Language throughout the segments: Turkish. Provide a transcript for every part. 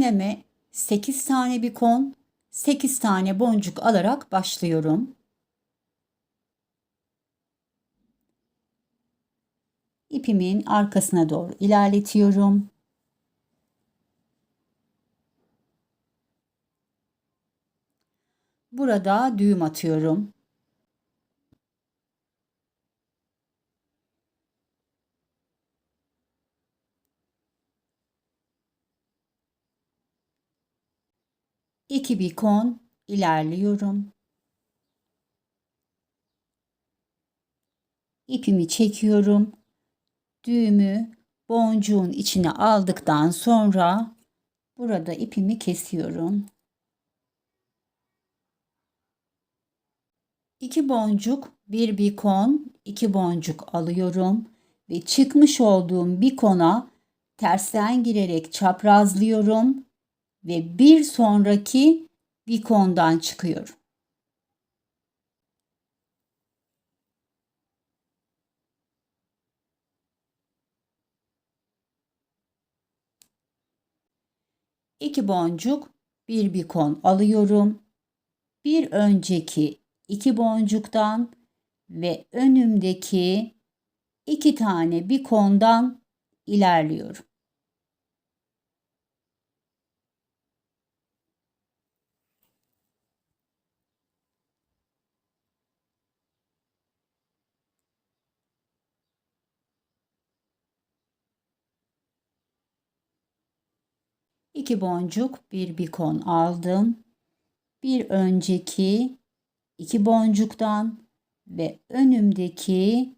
İğneme 8 tane bir kon, 8 tane boncuk alarak başlıyorum. İpimin arkasına doğru ilerletiyorum. Burada düğüm atıyorum. İki bir kon ilerliyorum. İpimi çekiyorum. Düğümü boncuğun içine aldıktan sonra burada ipimi kesiyorum. İki boncuk, bir bir kon, iki boncuk alıyorum ve çıkmış olduğum bir kona tersten girerek çaprazlıyorum ve bir sonraki vikondan çıkıyorum. İki boncuk, bir bikon alıyorum. Bir önceki iki boncuktan ve önümdeki iki tane bikondan ilerliyorum. İki boncuk bir bikon aldım. Bir önceki iki boncuktan ve önümdeki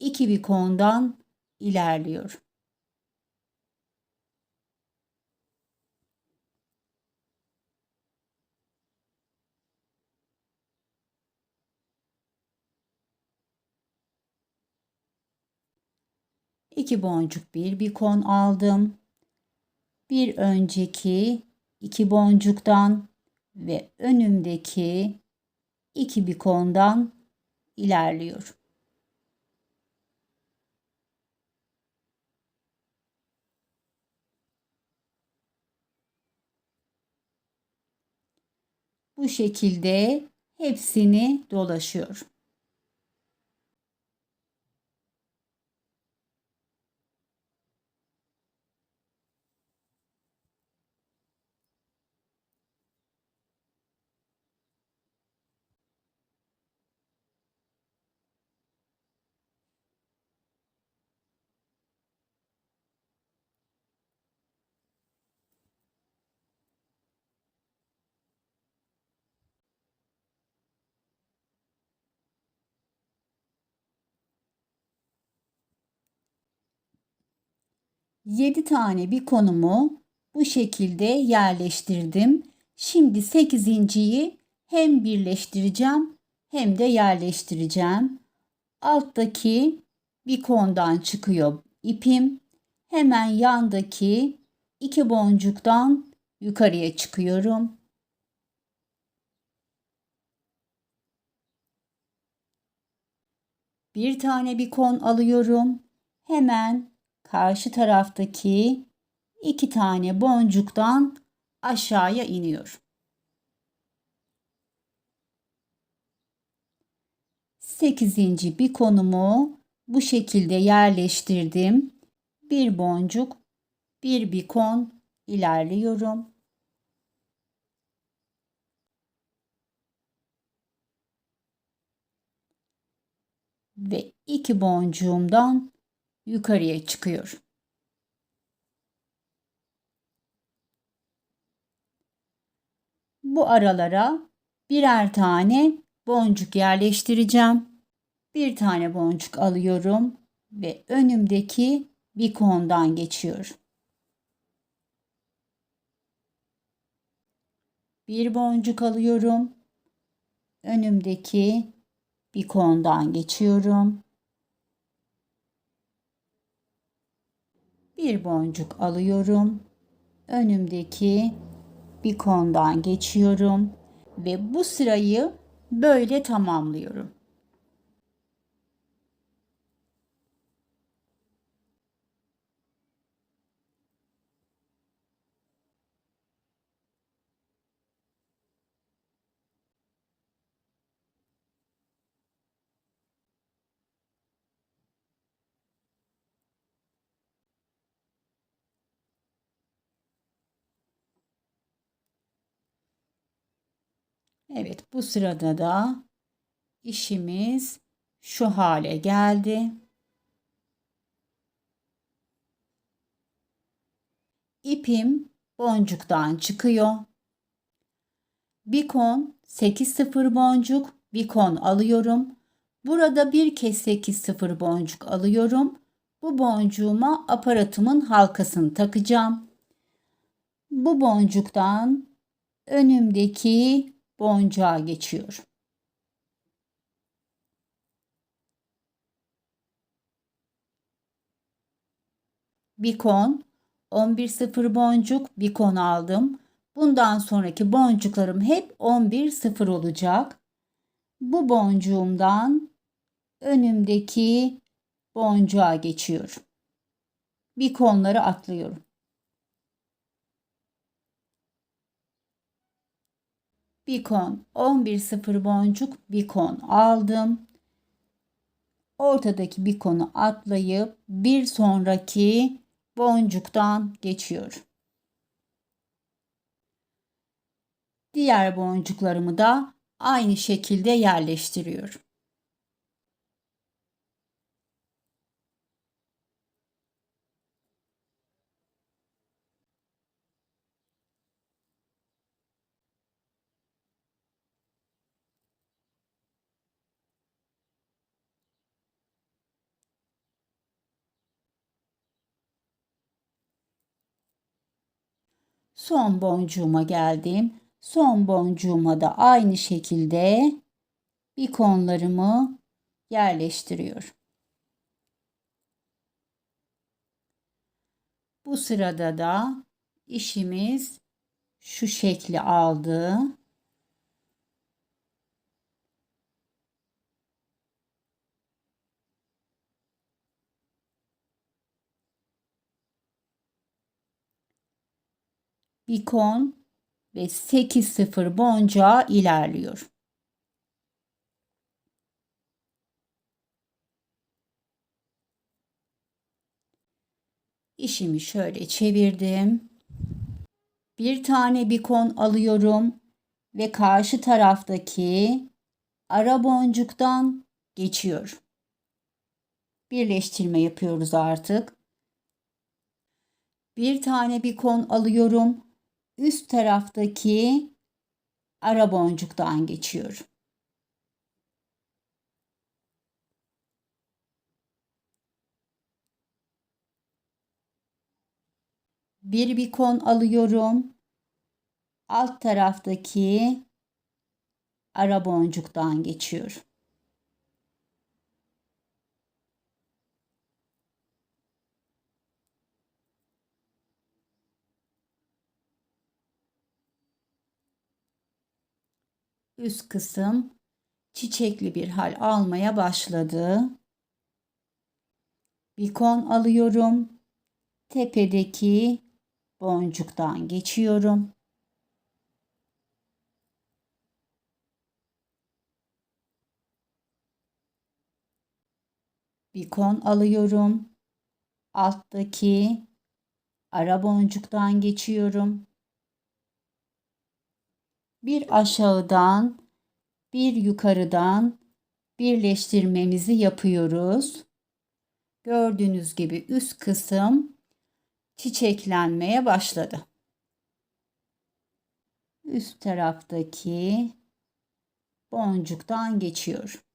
iki bikondan ilerliyorum. İki boncuk bir bikon aldım bir önceki iki boncuktan ve önümdeki iki bikondan ilerliyorum. Bu şekilde hepsini dolaşıyorum. 7 tane bir konumu bu şekilde yerleştirdim. Şimdi 8.yi hem birleştireceğim hem de yerleştireceğim. Alttaki bir kondan çıkıyor ipim. Hemen yandaki iki boncuktan yukarıya çıkıyorum. Bir tane bir kon alıyorum. Hemen karşı taraftaki iki tane boncuktan aşağıya iniyorum. Sekizinci bir konumu bu şekilde yerleştirdim. Bir boncuk, bir bikon ilerliyorum. Ve iki boncuğumdan yukarıya çıkıyorum. Bu aralara birer tane boncuk yerleştireceğim. Bir tane boncuk alıyorum ve önümdeki bir kondan geçiyorum. Bir boncuk alıyorum. Önümdeki bir kondan geçiyorum. Bir boncuk alıyorum. Önümdeki bir kondan geçiyorum ve bu sırayı böyle tamamlıyorum. Evet bu sırada da işimiz şu hale geldi. İpim boncuktan çıkıyor. Bir kon 8 sıfır boncuk bir kon alıyorum. Burada bir kez 8 sıfır boncuk alıyorum. Bu boncuğuma aparatımın halkasını takacağım. Bu boncuktan önümdeki boncuğa geçiyor. Bir kon, 11 sıfır boncuk bir kon aldım. Bundan sonraki boncuklarım hep 11 sıfır olacak. Bu boncuğumdan önümdeki boncuğa geçiyorum. Bir konları atlıyorum. Bir kon 11 sıfır boncuk bir kon aldım. Ortadaki bir konu atlayıp bir sonraki boncuktan geçiyorum. Diğer boncuklarımı da aynı şekilde yerleştiriyorum. Son boncuğuma geldim. Son boncuğuma da aynı şekilde ikonlarımı yerleştiriyorum. Bu sırada da işimiz şu şekli aldı. İkon ve 8 sıfır boncuğa ilerliyor. İşimi şöyle çevirdim. Bir tane bikon alıyorum ve karşı taraftaki ara boncuktan geçiyor. Birleştirme yapıyoruz artık. Bir tane bikon alıyorum üst taraftaki ara boncuktan geçiyorum. Bir bikon alıyorum. Alt taraftaki ara boncuktan geçiyorum. Üst kısım çiçekli bir hal almaya başladı. Bikon alıyorum. Tepedeki boncuktan geçiyorum. Bikon alıyorum. Alttaki ara boncuktan geçiyorum. Bir aşağıdan bir yukarıdan birleştirmemizi yapıyoruz. Gördüğünüz gibi üst kısım çiçeklenmeye başladı. Üst taraftaki boncuktan geçiyor.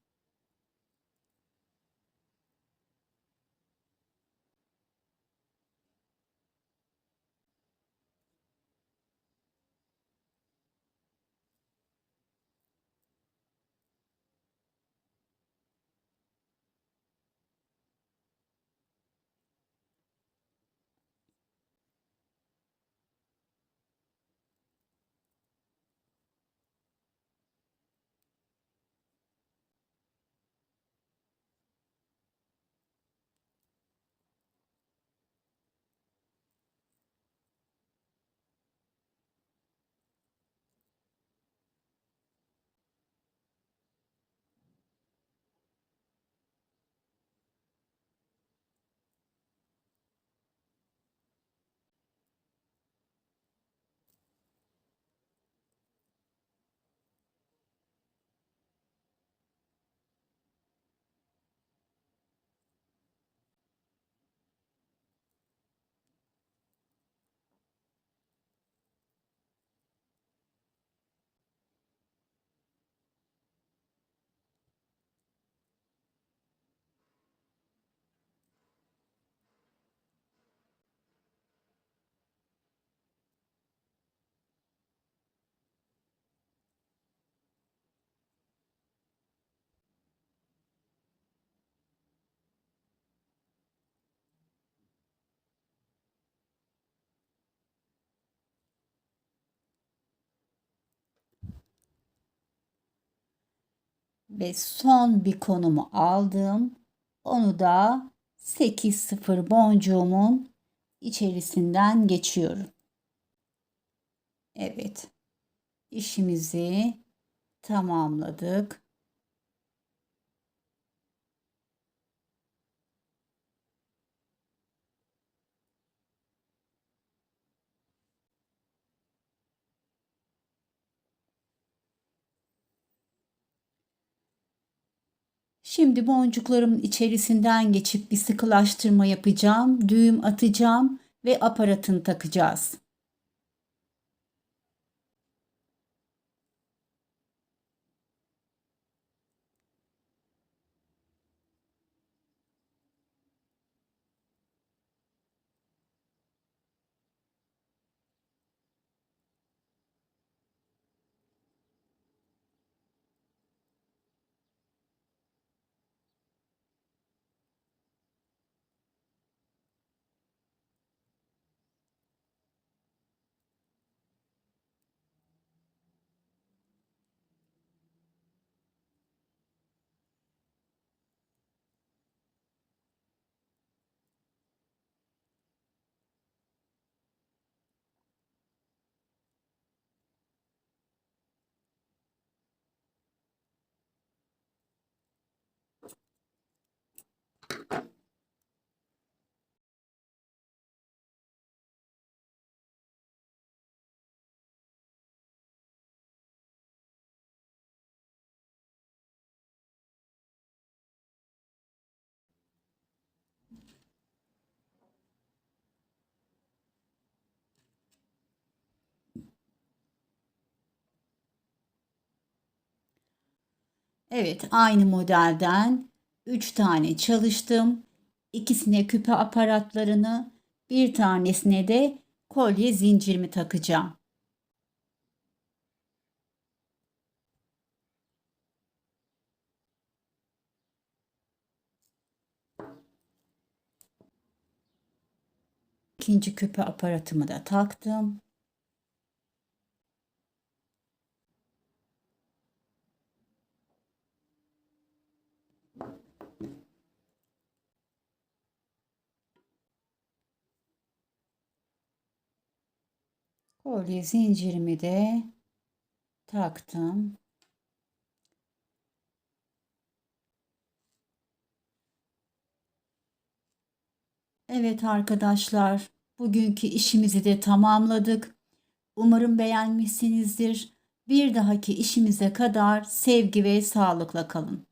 Ve son bir konumu aldım. Onu da 8 sıfır boncuğumun içerisinden geçiyorum. Evet. işimizi tamamladık. Şimdi boncuklarımın içerisinden geçip bir sıkılaştırma yapacağım. Düğüm atacağım ve aparatını takacağız. Evet, aynı modelden 3 tane çalıştım. İkisine küpe aparatlarını, bir tanesine de kolye zincirimi takacağım. İkinci küpe aparatımı da taktım. Kolye zincirimi de taktım. Evet arkadaşlar, bugünkü işimizi de tamamladık. Umarım beğenmişsinizdir. Bir dahaki işimize kadar sevgi ve sağlıkla kalın.